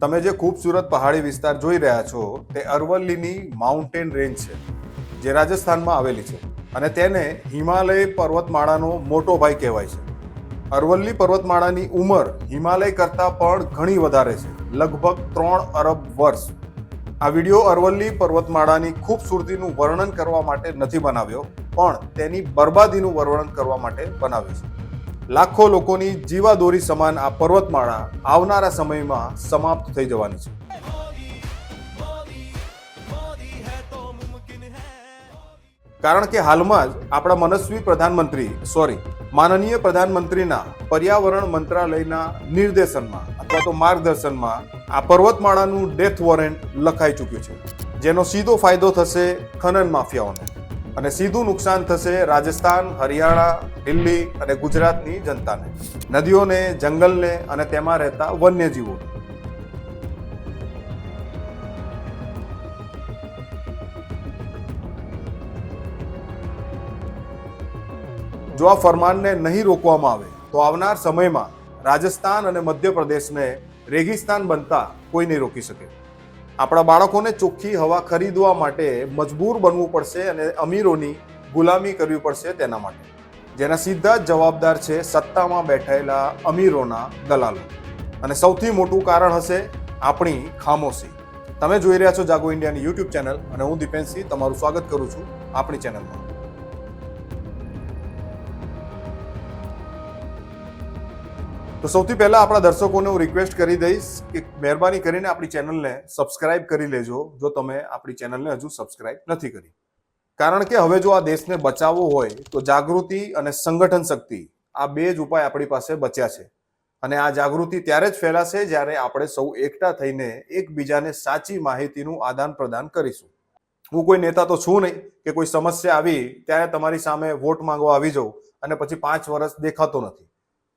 તમે જે ખૂબસૂરત પહાડી વિસ્તાર જોઈ રહ્યા છો, તે અરવલ્લીની માઉન્ટેન રેન્જ છે, જે રાજસ્થાનમાં આવેલી છે. અને તેને હિમાલય પર્વતમાળાનો મોટો ભાઈ કહેવાય છે. અરવલ્લી પર્વતમાળાની ઉંમર હિમાલય કરતાં પણ ઘણી વધારે છે, લગભગ ત્રણ અરબ વર્ષ. આ વીડિયો અરવલ્લી પર્વતમાળાની ખૂબસૂરતીનું વર્ણન કરવા માટે નથી બનાવ્યો, પણ તેની બરબાદીનું વર્ણન કરવા માટે બનાવ્યો છે. લાખો લોકોની જીવાદોરી સમાન આ પર્વતમાળા આવનારા સમયમાં સમાપ્ત થઈ જવાની છે. કારણ કે હાલમાં જ આપણા મનસ્વી પ્રધાનમંત્રી સોરી માનનીય પ્રધાનમંત્રીના પર્યાવરણ મંત્રાલયના નિર્દેશનમાં અથવા તો માર્ગદર્શનમાં આ પર્વતમાળાનું ડેથ વોરંટ લખાઈ ચૂક્યું છે. જેનો સીધો ફાયદો થશે ખનન માફિયાઓને. અને સીધું નુકસાન થશે રાજસ્થાન, હરિયાણા, દિલ્હી અને ગુજરાતની જનતાને. નદીઓને, જંગલને અને તેમાં રહેતા વન્યજીવો જો આ ફરમાનને નહીં રોકવામાં આવે, તો આવનાર સમયમાં રાજસ્થાન અને મધ્યપ્રદેશને રેગિસ્તાન બનતા કોઈ નહીં રોકી શકે. આપણા બાળકોને ચોખ્ખી હવા ખરીદવા માટે મજબૂર બનવું પડશે અને અમીરોની ગુલામી કરવી પડશે તેના માટે. જેના સીધા જ જવાબદાર છે સત્તામાં બેઠેલા અમીરોના દલાલો. અને સૌથી મોટું કારણ હશે આપણી ખામોશી. તમે જોઈ રહ્યા છો જાગો ઇન્ડિયાની યુટ્યુબ ચેનલ અને હું દીપેન્દ્રસિંહ તમારું સ્વાગત કરું છું આપણી ચેનલમાં. તો સૌથી પહેલા આપણા દર્શકોને હું રિક્વેસ્ટ કરી દઈશ કે મહેરબાની કરીને આપણી ચેનલને સબસ્ક્રાઇબ કરી લેજો જો તમે આપણી ચેનલને હજુ સબસ્ક્રાઇબ નથી કરી. કારણ કે હવે જો આ દેશને બચાવવો હોય તો જાગૃતિ અને સંગઠન શક્તિ આ બે જ ઉપાય આપણી પાસે બચ્યા છે. અને આ જાગૃતિ ત્યારે જ ફેલાશે જ્યારે આપણે સૌ એકઠા થઈને એકબીજાને સાચી માહિતીનું આદાન પ્રદાન કરીશું. હું કોઈ નેતા તો છું નહીં કે કોઈ સમસ્યા આવી ત્યારે તમારી સામે વોટ માંગવા આવી જાઉં અને પછી પાંચ વર્ષ દેખાતો નથી.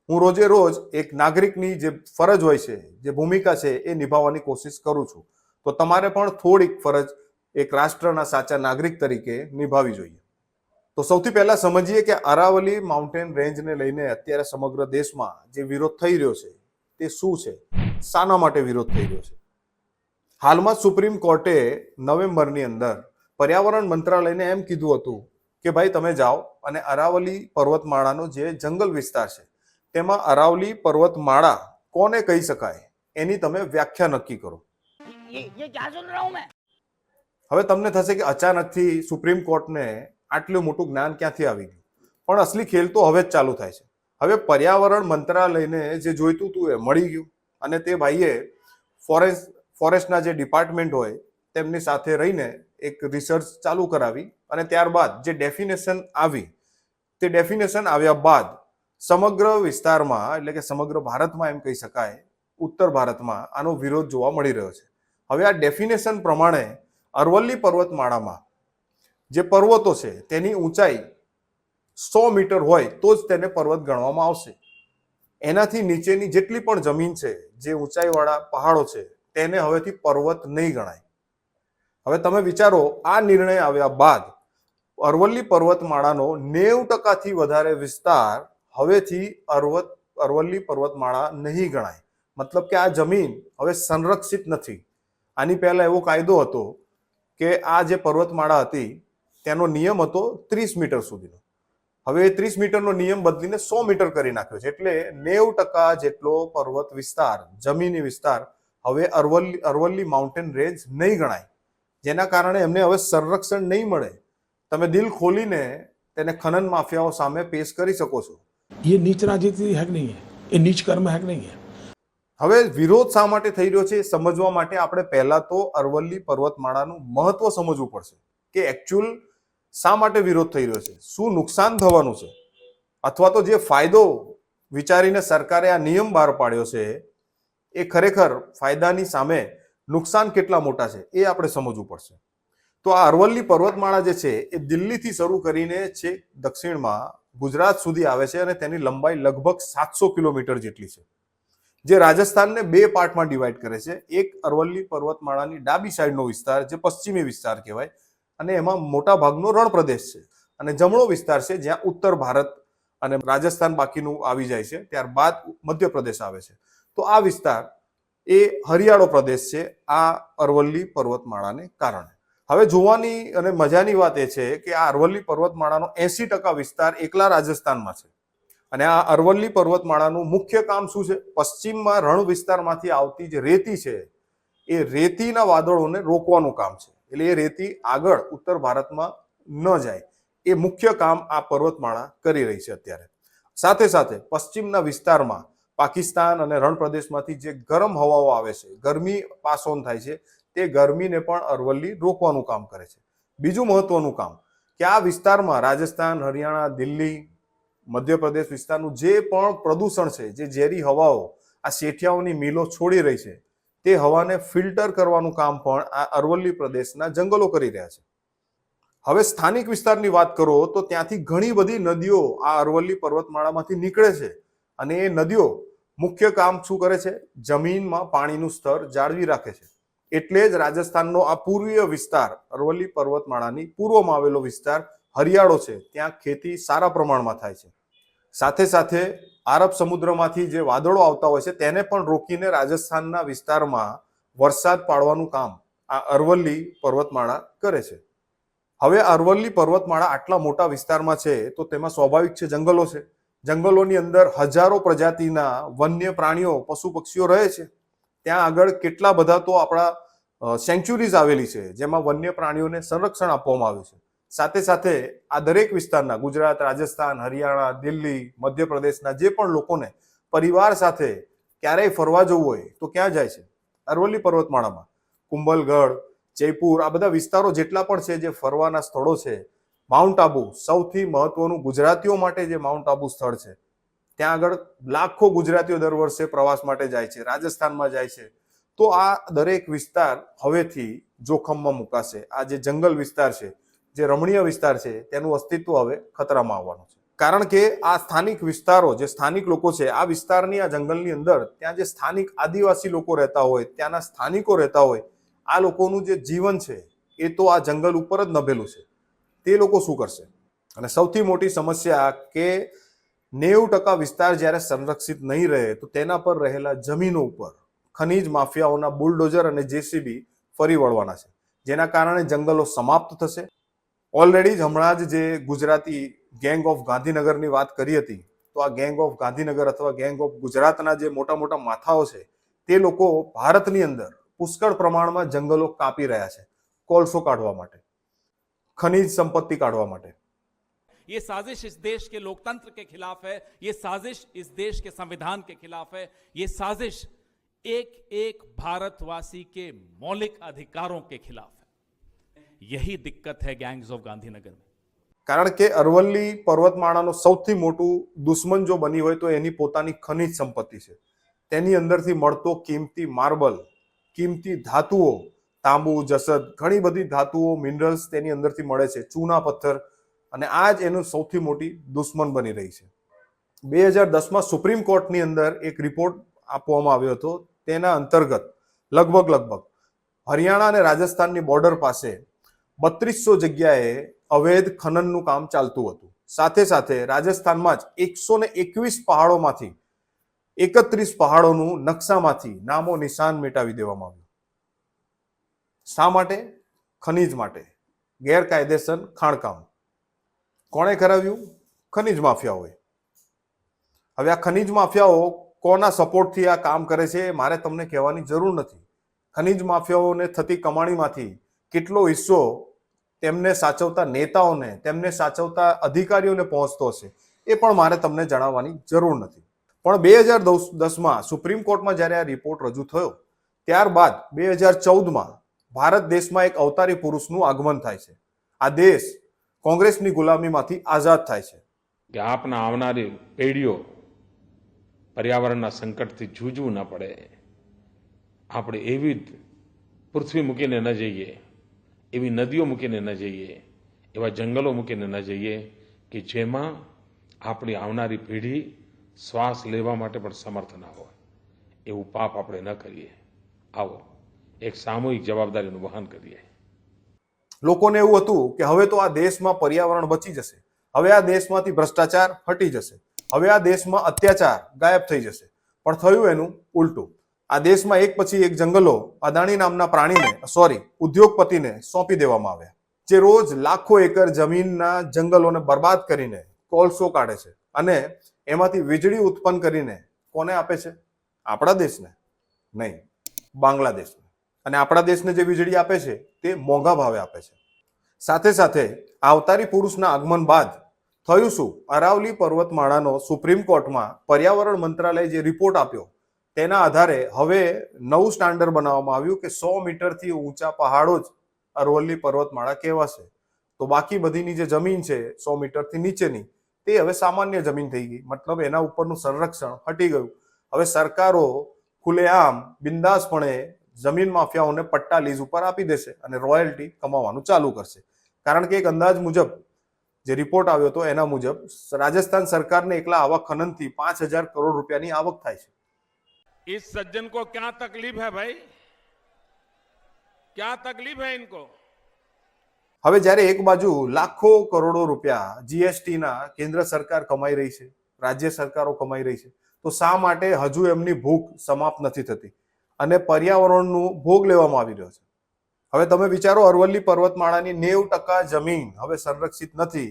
હું રોજે રોજ એક નાગરિકની જે ફરજ હોય છે, જે ભૂમિકા છે, એ નિભાવવાની કોશિશ કરું છું. તો તમારે પણ થોડીક ફરજ એક રાષ્ટ્રના સાચા નાગરિક તરીકે નિભાવી જોઈએ. તો સૌથી પહેલા સમજીએ કે અરાવલી માઉન્ટેન રેન્જને લઈને અત્યારે સમગ્ર દેશમાં જે વિરોધ થઈ રહ્યો છે, તે શું છે? શાના માટે વિરોધ થઈ રહ્યો છે? હાલમાં સુપ્રીમ કોર્ટે નવેમ્બરની અંદર પર્યાવરણ મંત્રાલયને એમ કીધું હતું કે, ભાઈ, તમે જાઓ અને અરાવલી પર્વતમાળાનો જે જંગલ વિસ્તાર છે તેમાં અરાવલી પર્વતમાળા કોને કહી શકાય? એની તમે વ્યાખ્યા નક્કી કરો. હવે તમને થશે કે અચાનકથી સુપ્રીમ કોર્ટને આટલું મોટું જ્ઞાન ક્યાંથી આવી ગયું? પણ અસલી ખેલ તો હવે જ ચાલુ થાય છે. હવે પર્યાવરણ મંત્રાલયને જે જોઈતું હતું એ મળી ગયું અને તે ભાઈએ ફોરેસ્ટ ફોરેસ્ટના જે ડિપાર્ટમેન્ટ હોય તેમની સાથે રહીને એક રિસર્ચ ચાલુ કરાવી અને ત્યારબાદ જે ડેફિનેશન આવી તે ડેફિનેશન આવ્યા બાદ સમગ્ર વિસ્તારમાં, એટલે કે સમગ્ર ભારતમાં એમ કહી શકાય, ઉત્તર ભારતમાં આનો વિરોધ જોવા મળી રહ્યો છે. હવે આ ડેફિનેશન પ્રમાણે અરવલ્લી પર્વતમાળામાં જે પર્વતો છે, તેની ઊંચાઈ સો મીટર હોય તો જ તેને પર્વત ગણવામાં આવશે. એનાથી નીચેની જેટલી પણ જમીન છે, જે ઊંચાઈવાળા પહાડો છે, તેને હવેથી પર્વત નહીં ગણાય. હવે તમે વિચારો, આ નિર્ણય આવ્યા બાદ અરવલ્લી પર્વતમાળાનો નેવ ટકાથી વધારે વિસ્તાર હવેથી અરવત અરવલ્લી પર્વતમાળા નહીં ગણાય. મતલબ કે આ જમીન હવે સંરક્ષિત નથી. આની પહેલા એવો કાયદો હતો કે આ જે પર્વતમાળા હતી, તેનો નિયમ હતો ત્રીસ મીટર સુધીનો. હવે ત્રીસ મીટરનો નિયમ બદલીને સો મીટર કરી નાખ્યો છે. એટલે નેવ ટકા જેટલો પર્વત વિસ્તાર, જમીની વિસ્તાર હવે અરવલ્લી અરવલ્લી માઉન્ટેન રેન્જ નહીં ગણાય. જેના કારણે એમને હવે સંરક્ષણ નહીં મળે. તમે દિલ ખોલીને તેને ખનન માફિયાઓ સામે પેશ કરી શકો છો. ये नीच राजनीति है कि नहीं है ये नीच कर्म है कि नहीं है હવે વિરોધ શા માટે થઈ રહ્યો છે એ સમજવા માટે આપણે પહેલા તો અરવલ્લી પર્વતમાળાનું મહત્વ સમજવું પડશે કે એકચ્યુઅલ શા માટે વિરોધ થઈ રહ્યો છે શું નુકસાન થવાનું છે અથવા તો જે ફાયદો વિચારીને સરકારે આ નિયમ બહાર પાડ્યો છે એ ખરેખર ફાયદાની સામે નુકસાન કેટલા મોટા છે એ આપણે સમજવું પડશે તો આ અરવલ્લી પર્વતમાળા જે છે એ દિલ્હીથી શરૂ કરીને છેક દક્ષિણમાં ગુજરાત સુધી આવે છે અને તેની લંબાઈ લગભગ સાતસો કિલોમીટર જેટલી છે. જે રાજસ્થાનને બે પાર્ટમાં ડિવાઈડ કરે છે. એક અરવલ્લી પર્વતમાળાની ડાબી સાઈડનો વિસ્તાર જે પશ્ચિમી વિસ્તાર કહેવાય અને એમાં મોટા ભાગનો રણ પ્રદેશ છે. અને જમણો વિસ્તાર છે જ્યાં ઉત્તર ભારત અને રાજસ્થાન બાકીનું આવી જાય છે. ત્યારબાદ મધ્યપ્રદેશ આવે છે. તો આ વિસ્તાર એ હરિયાળો પ્રદેશ છે આ અરવલ્લી પર્વતમાળાને કારણે. હવે જોવાની અને મજાની વાત એ છે કે આ અરવલ્લી પર્વતમાળાનો એસી ટકા વિસ્તાર એકલા રાજસ્થાનમાં છે. અને આ અરવલ્લી પર્વતમાળાનું મુખ્ય કામ શું છે? પશ્ચિમમાં રણ વિસ્તારમાંથી આવતી જે રેતી છે, એ રેતીના વાદળોને રોકવાનું કામ છે. એટલે એ રેતી આગળ ઉત્તર ભારતમાં ન જાય. એ મુખ્ય કામ આ પર્વતમાળા કરી રહી છે અત્યારે. સાથે સાથે પશ્ચિમના વિસ્તારમાં પાકિસ્તાન અને રણ પ્રદેશમાંથી જે ગરમ હવાઓ આવે છે, ગરમી પાસ ઓન થાય છે તે ગરમીને પણ અરવલ્લી રોકવાનું કામ કરે છે. બીજું મહત્વનું કામ, કે આ વિસ્તારમાં રાજસ્થાન, હરિયાણા, દિલ્હી, મધ્યપ્રદેશ વિસ્તારનું જે પણ પ્રદૂષણ છે, જે ઝેરી હવાઓ, આ શેઠિયાઓની મિલો છોડી રહી છે, તે હવાને ફિલ્ટર કરવાનું કામ પણ આ અરવલ્લી પ્રદેશના જંગલો કરી રહ્યા છે. હવે સ્થાનિક વિસ્તારની વાત કરો, તો ત્યાંથી ઘણી બધી નદીઓ આ અરવલ્લી પર્વતમાળામાંથી નીકળે છે અને એ નદીઓ મુખ્ય કામ શું કરે છે? જમીનમાં પાણીનું સ્તર જાળવી રાખે છે. એટલે જ રાજસ્થાનનો આ પૂર્વીય વિસ્તાર, અરવલ્લી પર્વતમાળાની પૂર્વમાં આવેલો વિસ્તાર હરિયાળો છે. ત્યાં ખેતી સારા પ્રમાણમાં થાય છે. સાથે સાથે આરબ સમુદ્રમાંથી જે વાદળો આવતા હોય છે, તેને પણ રોકીને રાજસ્થાનના વિસ્તારમાં વરસાદ પાડવાનું કામ આ અરવલ્લી પર્વતમાળા કરે છે. હવે અરવલ્લી પર્વતમાળા આટલા મોટા વિસ્તારમાં છે, તો તેમાં સ્વાભાવિક છે જંગલો છે. જંગલોની અંદર હજારો પ્રજાતિના વન્ય પ્રાણીઓ, પશુ પક્ષીઓ રહે છે. ત્યાં આગળ કેટલા બધા તો આપણા સેન્ચ્યુરીઝ આવેલી છે, જેમાં વન્ય પ્રાણીઓને સંરક્ષણ આપવામાં આવ્યું છે. સાથે સાથે આ દરેક વિસ્તારના, ગુજરાત, રાજસ્થાન, હરિયાણા, દિલ્હી, મધ્યપ્રદેશના જે પણ લોકોને પરિવાર સાથે ક્યારેય ફરવા જવું હોય તો ક્યાં જાય છે? અરવલ્લી પર્વતમાળામાં, કુંભલગઢ, જયપુર, આ બધા વિસ્તારો જેટલા પણ છે જે ફરવાના સ્થળો છે, માઉન્ટ આબુ, સૌથી મહત્વનું ગુજરાતીઓ માટે જે માઉન્ટ આબુ સ્થળ છે ત્યાં આગળ લાખો ગુજરાતીઓ દર વર્ષે પ્રવાસ માટે જાય છે, રાજસ્થાનમાં જાય છે. તો આ દરેક વિસ્તાર હવેથી જોખમમાં મુકાશે. આ જે જંગલ વિસ્તાર છે, જે રમણીય વિસ્તાર છે, તેનું અસ્તિત્વ હવે ખતરામાં આવવાનું છે. કારણ કે આ સ્થાનિક વિસ્તારો, જે સ્થાનિક લોકો છે, આ વિસ્તારની, આ જંગલની અંદર ત્યાં જે સ્થાનિક આદિવાસી લોકો રહેતા હોય, ત્યાંના સ્થાનિકો રહેતા હોય, આ લોકોનું જે જીવન છે, એ તો આ જંગલ ઉપર જ નભેલું છે. તે લોકો શું કરશે? અને સૌથી મોટી સમસ્યા કે નેવું ટકા વિસ્તાર જ્યારે સંરક્ષિત નહીં રહે, તો તેના પર રહેલા જમીનો ઉપર ખનીજ માફિયાઓના બુલડોઝર અને જેસીબી ફરી વળવાના છે. જેના કારણે જંગલો સમાપ્ત થશે. ઓલરેડી જ હમણાં જ જે ગુજરાતી ગેંગ ઓફ ગાંધીનગરની વાત કરી હતી, તો આ ગેંગ ઓફ ગાંધીનગર અથવા ગેંગ ઓફ ગુજરાતના જે મોટા મોટા માથાઓ છે, તે લોકો ભારતની અંદર પુષ્કળ પ્રમાણમાં જંગલો કાપી રહ્યા છે, કોલસો કાઢવા માટે, ખનીજ સંપત્તિ કાઢવા માટે. ये साजिश इस देश के लोकतंत्र के खिलाफ है ये साजिश इस देश के संविधान के खिलाफ है ये साजिश एक एक भारतवासी के मौलिक अधिकारों के खिलाफ है यही दिक्कत है गैंग्स ऑफ गांधीनगर में કારણ કે અરવલ્લી પર્વતમાળાનો સૌથી મોટું દુશ્મન જો બની હોય તો એની પોતાની ખનિજ સંપત્તિ છે તેની અંદરથી મળતો કિંમતી માર્બલ કિંમતી ધાતુઓ તાંબુ જસદ ઘણી બધી ધાતુઓ મિનરલ્સ તેની અંદરથી મળે છે ચૂના પથ્થર અને આ જ એનું સૌથી મોટી દુશ્મન બની રહી છે. બે હજાર દસમાં સુપ્રીમ કોર્ટની અંદર એક રિપોર્ટ આપવામાં આવ્યો હતો. તેના અંતર્ગત લગભગ લગભગ હરિયાણા અને રાજસ્થાનની બોર્ડર પાસે બત્રીસો જગ્યાએ અવૈધ ખનનનું કામ ચાલતું હતું. સાથે સાથે રાજસ્થાનમાં જ એકસો ને એકવીસ પહાડોમાંથી એકત્રીસ પહાડોનું નકશામાંથી નામો નિશાન મિટાવી દેવામાં આવ્યું. શા માટે? ખનીજ માટે. ગેરકાયદેસર ખાણકામ. કોણે કરાવ્યું? ખનીજ માફિયાઓએ. હવે આ ખનીજ માફિયાઓ કોના સપોર્ટથી આ કામ કરે છે મારે તમને કહેવાની જરૂર નથી. ખનીજ માફિયાઓને થતી કમાણીમાંથી કેટલો હિસ્સો તેમને સાચવતા નેતાઓને, તેમને સાચવતા અધિકારીઓને પહોંચતો હશે એ પણ મારે તમને જણાવવાની જરૂર નથી. પણ બે હજાર દસમાં સુપ્રીમ કોર્ટમાં જ્યારે આ રિપોર્ટ રજૂ થયો, ત્યારબાદ બે હજાર ચૌદમાં ભારત દેશમાં એક અવતારી પુરુષનું આગમન થાય છે. આ દેશ કોંગ્રેસની ગુલામીમાંથી આઝાદ થાય છે. કે આપના આવનારી પેઢીઓ પર્યાવરણના સંકટથી જૂજવું ન પડે. આપણે એવી જ પૃથ્વી મૂકીને ન જઈએ, એવી નદીઓ મૂકીને ન જઈએ, એવા જંગલો મૂકીને ન જઈએ કે જેમાં આપણી આવનારી પેઢી શ્વાસ લેવા માટે પણ સમર્થ ના હોય. એવું પાપ આપણે ન કરીએ. આવો, એક સામૂહિક જવાબદારીનું વહન કરીએ. લોકોને એવું હતું કે હવે તો આ દેશમાં પર્યાવરણ બચી જશે. હવે આ દેશમાંથી ભ્રષ્ટાચાર હટી જશે. હવે આ દેશમાં અત્યાચાર ગાયબ થઈ જશે. પણ થયું એનું ઉલટું. આ દેશમાં એક પછી એક જંગલો અદાણી નામના પ્રાણીને સોરી ઉદ્યોગપતિને સોંપી દેવામાં આવ્યા. જે રોજ લાખો એકર જમીનના જંગલોને બરબાદ કરીને કોલસો કાઢે છે અને એમાંથી વીજળી ઉત્પન્ન કરીને કોને આપે છે? આપણા દેશને નહીં, બાંગ્લાદેશને. અને આપણા દેશને જે વીજળી આપે છે, તે મોંઘા ભાવે આપે છે. સાથે સાથે આવતારી પુરુષના આગમન બાદ થયું શું? અરાવલી પર્વતમાળાનો સુપ્રીમ કોર્ટમાં પર્યાવરણ મંત્રાલયે જે રિપોર્ટ આપ્યો, તેના આધારે હવે નવું સ્ટાન્ડર્ડ બનાવવામાં આવ્યું કે સો મીટરથી ઊંચા પહાડો જ અરવલ્લી પર્વતમાળા કહેવાશે. તો બાકી બધીની જે જમીન છે, સો મીટરથી નીચેની, તે હવે સામાન્ય જમીન થઈ ગઈ. મતલબ એના ઉપરનું સંરક્ષણ હટી ગયું. હવે સરકારો ખુલ્લેઆમ બિંદાસપણે જમીન માફિયાઓને પટ્ટા લીઝ ઉપર આપી દેશે અને રોયલ્ટી કમાવાનું ચાલુ કરશે કારણ કે એક અંદાજ મુજબ જે રિપોર્ટ આવ્યો હતો એના મુજબ રાજસ્થાન સરકારને એકલા આવક ખનનથી પાંચ હજાર કરોડ રૂપિયાની આવક થાય છે इस सज्जन को क्या तकलीफ है भाई क्या तकलीफ है इनको હવે જ્યારે એક બાજુ લાખો કરોડો રૂપિયા જીએસટી ના કેન્દ્ર સરકાર કમાઈ રહી છે રાજ્ય સરકારો કમાઈ રહી છે તો શા માટે હજુ એમની ભૂખ સમાપ્ત નથી થતી અને પર્યાવરણનું ભોગ લેવામાં આવી રહ્યો છે. હવે તમે વિચારો અરવલ્લી પર્વતમાળાની નેવ ટકા જમીન હવે સંરક્ષિત નથી,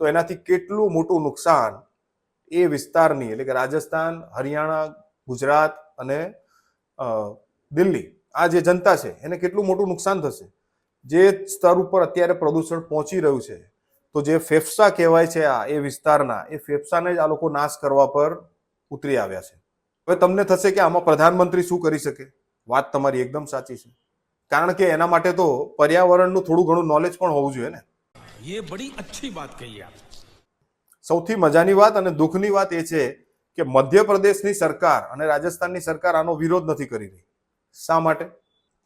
તો એનાથી કેટલું મોટું નુકસાન એ વિસ્તારની, એટલે કે રાજસ્થાન, હરિયાણા, ગુજરાત અને દિલ્હી, આ જે જનતા છે, એને કેટલું મોટું નુકસાન થશે? જે સ્તર ઉપર અત્યારે પ્રદૂષણ પહોંચી રહ્યું છે, તો જે ફેફસા કહેવાય છે આ એ વિસ્તારના, એ ફેફસાને જ આ લોકો નાશ કરવા પર ઉતરી આવ્યા છે. હવે તમને થશે કે આમાં પ્રધાનમંત્રી શું કરી શકે? વાત તમારી એકદમ સાચી છે. કારણ કે એના માટે તો પર્યાવરણનું થોડું ઘણું નોલેજ પણ હોવું જોઈએ ને. એ બડી અચ્છી વાત કહી આપ. સૌથી મજાની વાત અને દુઃખની વાત એ છે કે મધ્યપ્રદેશની સરકાર અને રાજસ્થાનની સરકાર આનો વિરોધ નથી કરી રહી. શા માટે?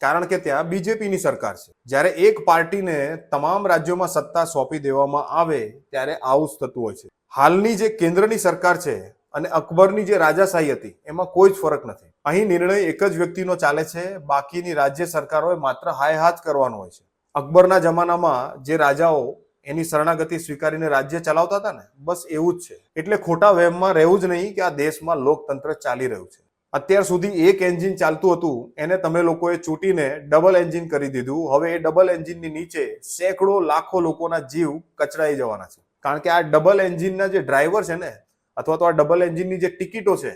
કારણ કે ત્યાં બીજેપીની સરકાર છે. જ્યારે એક પાર્ટીને તમામ રાજ્યોમાં સત્તા સોંપી દેવામાં આવે ત્યારે આવું જ થતું હોય છે. હાલની જે કેન્દ્રની સરકાર છે અને અકબરની જે રાજાશાહી હતી, એમાં કોઈ જ ફરક નથી. અહીં નિર્ણય એક જ વ્યક્તિનો ચાલે છે, બાકીની રાજ્ય સરકારોએ માત્ર હાય હાથ કરવાનો હોય છે. અકબરના જમાનામાં જે રાજાઓ એની શરણાગતિ સ્વીકારીને રાજ્ય ચલાવતા હતા ને, બસ એવું જ છે. એટલે ખોટા વહેમમાં રહેવું જ નહીં કે આ દેશમાં લોકતંત્ર ચાલી રહ્યું છે. અત્યાર સુધી એક એન્જિન ચાલતું હતું, એને તમે લોકોએ ચૂંટીને ડબલ એન્જિન કરી દીધું. હવે એ ડબલ એન્જિનની નીચે સેંકડો લાખો લોકોના જીવ કચડાઈ જવાના છે. કારણ કે આ ડબલ એન્જિનના જે ડ્રાઈવર છે ને અથવા તો આ ડબલ એન્જિનની જે ટિકિટો છે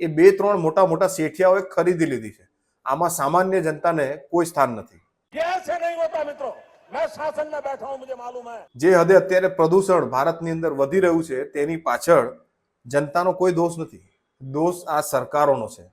એ બે ત્રણ મોટા મોટા શેઠિયાઓએ ખરીદી લીધી છે. આમાં સામાન્ય જનતાને કોઈ સ્થાન નથી. જે હદે અત્યારે પ્રદૂષણ ભારતની અંદર વધી રહ્યું છે તેની પાછળ જનતાનો કોઈ દોષ નથી. દોષ આ સરકારોનો છે.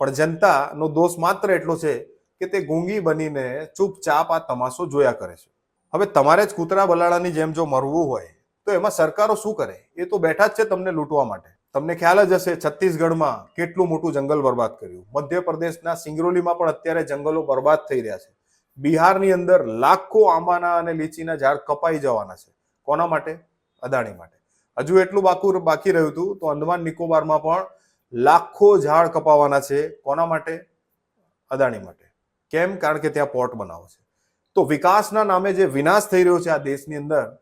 પણ જનતાનો દોષ માત્ર એટલો છે કે તે ગુંગી બનીને ચૂપચાપ આ તમાશો જોયા કરે છે. હવે તમારે જ કૂતરા બલાડાની જેમ જો મરવું હોય તો એમાં સરકારો શું કરે? એ તો બેઠા જ છે તમને લૂંટવા માટે. તમને ખ્યાલ જ હશે, છત્તીસગઢમાં કેટલું મોટું જંગલ બરબાદ કર્યું. મધ્યપ્રદેશના સિંગરોલીમાં પણ અત્યારે જંગલો બરબાદ થઈ રહ્યા છે. બિહારની અંદર લાખો આંબાના અને લીચીના ઝાડ કપાઈ જવાના છે. કોના માટે? અદાણી માટે. હજુ એટલું બાકુર બાકી રહ્યું હતું, તો અંદમાન નિકોબારમાં પણ લાખો ઝાડ કપાવાના છે. કોના માટે? અદાણી માટે. કેમ? કારણ કે ત્યાં પોર્ટ બનાવો છે. તો વિકાસના નામે જે વિનાશ થઈ રહ્યો છે આ દેશની અંદર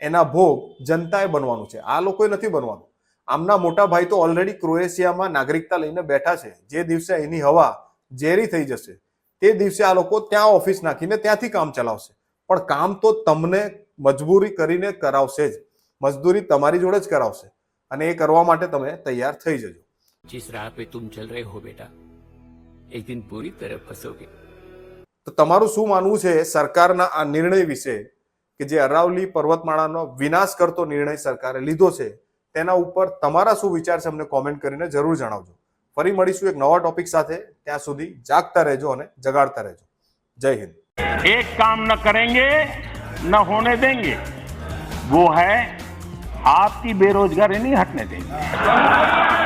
એના ભોગ જનતાએ બનવાનું છે આ લોકોએ નથી બનવાનું આમના મોટા ભાઈ તો ઓલરેડી ક્રોએશિયામાં નાગરિકતા લઈને બેઠા છે જે દિવસે એની હવા ઝેરી થઈ જશે તે દિવસે આ લોકો ત્યાં ઓફિસ નાખીને ત્યાંથી કામ ચલાવશે પણ કામ તો તમને મજબૂરી કરીને કરાવશે જ મજદૂરી તમારી જોડે જ કરાવશે અને એ કરવા માટે તમે તૈયાર થઈ જજો जिस राह पे तुम चल रहे हो बेटा एक दिन पूरी तरह फंसोगे તો તમારું શું માનવું છે સરકારના આ નિર્ણય વિશે કે જે અરાવલી પર્વતમાળાનો વિનાશ કરતો નિર્ણય સરકારે લીધો છે તેના ઉપર તમારા શું વિચાર છે અમને કોમેન્ટ કરીને જરૂર જણાવજો ફરી મળીશું એક નવા ટોપિક સાથે ત્યાં સુધી જાગતા રહેજો અને જગાડતા રહેજો જય હિન્દ एक काम न करेंगे न होने देंगे वो है आपकी बेरोजगारी नहीं हटने देंगे